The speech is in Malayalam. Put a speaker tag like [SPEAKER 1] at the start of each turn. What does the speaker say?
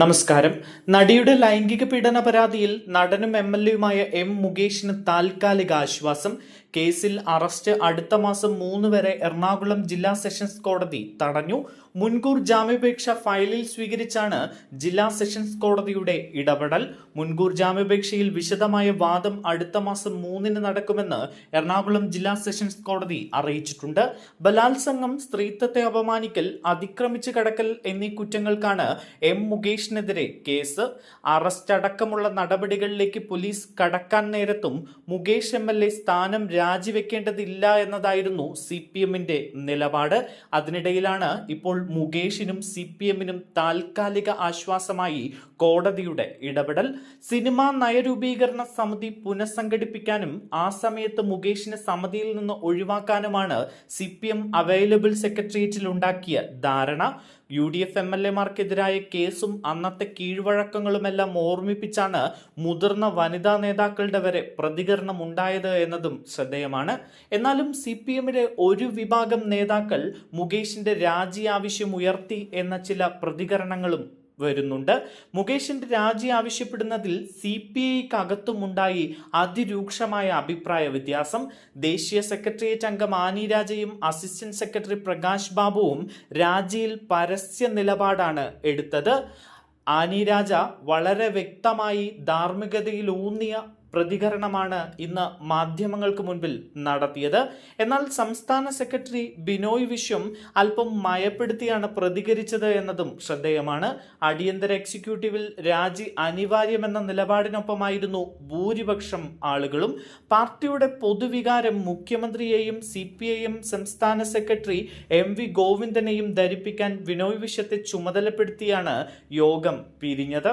[SPEAKER 1] നമസ്കാരം. നടിയുടെ ലൈംഗിക പീഡന പരാതിയിൽ നടനും എം എൽ എയുമായ എം മുകേഷിന് താൽക്കാലിക ആശ്വാസം. കേസിൽ അറസ്റ്റ് അടുത്ത മാസം മൂന്ന് വരെ എറണാകുളം ജില്ലാ സെഷൻസ് കോടതി തടഞ്ഞു. മുൻകൂർ ജാമ്യപേക്ഷ ഫയലിൽ സ്വീകരിച്ചാണ് ജില്ലാ സെഷൻസ് കോടതിയുടെ ഇടപെടൽ. മുൻകൂർ ജാമ്യപേക്ഷയിൽ വിശദമായ വാദം അടുത്ത മാസം മൂന്നിന് നടക്കുമെന്ന് എറണാകുളം ജില്ലാ സെഷൻസ് കോടതി അറിയിച്ചിട്ടുണ്ട്. ബലാത്സംഗം സ്ത്രീത്വത്തെ അപമാനിക്കൽ അതിക്രമിച്ചു കടക്കൽ എന്നീ കുറ്റങ്ങൾക്കാണ് എം മുകേഷിനെതിരെ കേസ്. അറസ്റ്റ് അടക്കമുള്ള നടപടികളിലേക്ക് പോലീസ് കടക്കാൻ നേരത്തും മുകേഷ് എം എൽ എ സ്ഥാനം രാജിവെക്കേണ്ടതില്ല എന്നതായിരുന്നു സി പി എമ്മിന്റെ നിലപാട്. അതിനിടയിലാണ് ഇപ്പോൾ മുകേഷിനും സി പി എമ്മിനും താൽക്കാലിക ആശ്വാസമായി കോടതിയുടെ ഇടപെടൽ. സിനിമാ നയരൂപീകരണ സമിതി പുനഃസംഘടിപ്പിക്കാനും ആ സമയത്ത് മുകേഷിനെ സമിതിയിൽ നിന്ന് ഒഴിവാക്കാനുമാണ് സി പി എം അവൈലബിൾ സെക്രട്ടേറിയറ്റിൽ ഉണ്ടാക്കിയ ധാരണ. U D F M L എമാർക്കെതിരായ കേസും അന്നത്തെ കീഴ്വഴക്കങ്ങളുമെല്ലാം ഓർമ്മിപ്പിച്ചാണ് മുതിർന്ന വനിതാ നേതാക്കളുടെ വരെ പ്രതികരണം ഉണ്ടായത് എന്നതും ശ്രദ്ധേയമാണ്. എന്നാലും സി പി എമ്മിലെ ഒരു വിഭാഗം നേതാക്കൾ മുകേഷിന്റെ രാജി ആവശ്യം ഉയർത്തി എന്ന ചില പ്രതികരണങ്ങളും വരുന്നുണ്ട്. മുകേഷിന്റെ രാജി ആവശ്യപ്പെടുന്നതിൽ സി പി ഐക്കകത്തുമുണ്ടായി അതിരൂക്ഷമായ അഭിപ്രായ വ്യത്യാസം. ദേശീയ സെക്രട്ടേറിയറ്റ് അംഗം ആനി രാജയും അസിസ്റ്റന്റ് സെക്രട്ടറി പ്രകാശ് ബാബുവും രാജിയിൽ പരസ്യ നിലപാടാണ് എടുത്തത്. ആനി രാജ വളരെ വ്യക്തമായി ധാർമ്മികതയിലൂന്നിയ പ്രതികരണമാണ് ഇന്ന് മാധ്യമങ്ങൾക്ക് മുൻപിൽ നടത്തിയത്. എന്നാൽ സംസ്ഥാന സെക്രട്ടറി ബിനോയ് വിശ്വം അല്പം മയപ്പെടുത്തിയാണ് പ്രതികരിച്ചത് എന്നതും ശ്രദ്ധേയമാണ്. അടിയന്തര എക്സിക്യൂട്ടീവിൽ രാജി അനിവാര്യമെന്ന നിലപാടിനൊപ്പമായിരുന്നു ഭൂരിപക്ഷം ആളുകളും. പാർട്ടിയുടെ പൊതുവികാരം മുഖ്യമന്ത്രിയെയും സി പി ഐ എം സംസ്ഥാന സെക്രട്ടറി എം വി ഗോവിന്ദനെയും ധരിപ്പിക്കാൻ ബിനോയ് വിശ്വത്തെ ചുമതലപ്പെടുത്തിയാണ് യോഗം പിരിഞ്ഞത്.